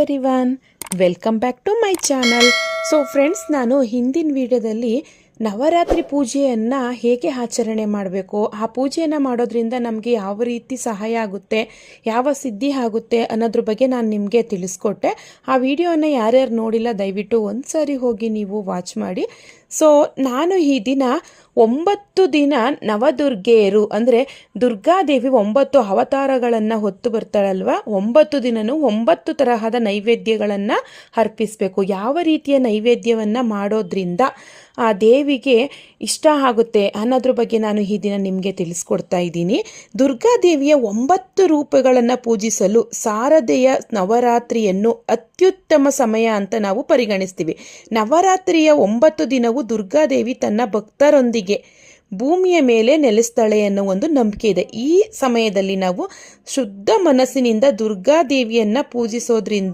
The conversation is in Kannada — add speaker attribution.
Speaker 1: Everyone welcome back to my channel so friends ನಾನು ಹಿಂದಿನ ವಿಡಿಯೋದಲ್ಲಿ ನವರಾತ್ರಿ ಪೂಜೆಯನ್ನು ಹೇಗೆ ಆಚರಣೆ ಮಾಡಬೇಕು? ಆ ಪೂಜೆಯನ್ನು ಮಾಡೋದ್ರಿಂದ ನಮಗೆ ಯಾವ ರೀತಿ ಸಹಾಯ ಆಗುತ್ತೆ? ಯಾವ ಸಿದ್ಧಿ ಆಗುತ್ತೆ ಅನ್ನೋದ್ರ ಬಗ್ಗೆ ನಾನು ನಿಮಗೆ ತಿಳಿಸ್ಕೊಟ್ಟೆ. ಆ ವಿಡಿಯೋನ ಯಾರ್ಯಾರು ನೋಡಿಲ್ಲ, ದಯವಿಟ್ಟು ಒಂದು ಸಾರಿ ಹೋಗಿ ನೀವು ವಾಚ್ ಮಾಡಿ. ಸೊ ನಾನು ಈ ದಿನ ಒಂಬತ್ತು ದಿನ ನವದುರ್ಗೆಯರು, ಅಂದರೆ ದುರ್ಗಾದೇವಿ ಒಂಬತ್ತು ಅವತಾರಗಳನ್ನು ಹೊತ್ತು ಬರ್ತಾಳಲ್ವ? ಒಂಬತ್ತು ದಿನನೂ ಒಂಬತ್ತು ತರಹದ ನೈವೇದ್ಯಗಳನ್ನು ಅರ್ಪಿಸಬೇಕು. ಯಾವ ರೀತಿಯ ನೈವೇದ್ಯವನ್ನು ಮಾಡೋದ್ರಿಂದ ಆ ದೇವಿಗೆ ಇಷ್ಟ ಆಗುತ್ತೆ ಅನ್ನೋದ್ರ ಬಗ್ಗೆ ನಾನು ಈ ದಿನ ನಿಮಗೆ ತಿಳಿಸ್ಕೊಡ್ತಾ ಇದ್ದೀನಿ. ದುರ್ಗಾದೇವಿಯ ಒಂಬತ್ತು ರೂಪಗಳನ್ನು ಪೂಜಿಸಲು ಸಾರದೆಯ ನವರಾತ್ರಿಯನ್ನು ಅತ್ಯುತ್ತಮ ಸಮಯ ಅಂತ ನಾವು ಪರಿಗಣಿಸ್ತೀವಿ. ನವರಾತ್ರಿಯ ಒಂಬತ್ತು ದಿನವೂ ದುರ್ಗಾದೇವಿ ತನ್ನ ಭಕ್ತರೊಂದಿಗೆ ಭೂಮಿಯ ಮೇಲೆ ನೆಲೆಸ್ತಾಳೆ ಅನ್ನೋ ಒಂದು ನಂಬಿಕೆ ಇದೆ. ಈ ಸಮಯದಲ್ಲಿ ನಾವು ಶುದ್ಧ ಮನಸ್ಸಿನಿಂದ ದುರ್ಗಾದೇವಿಯನ್ನು ಪೂಜಿಸೋದ್ರಿಂದ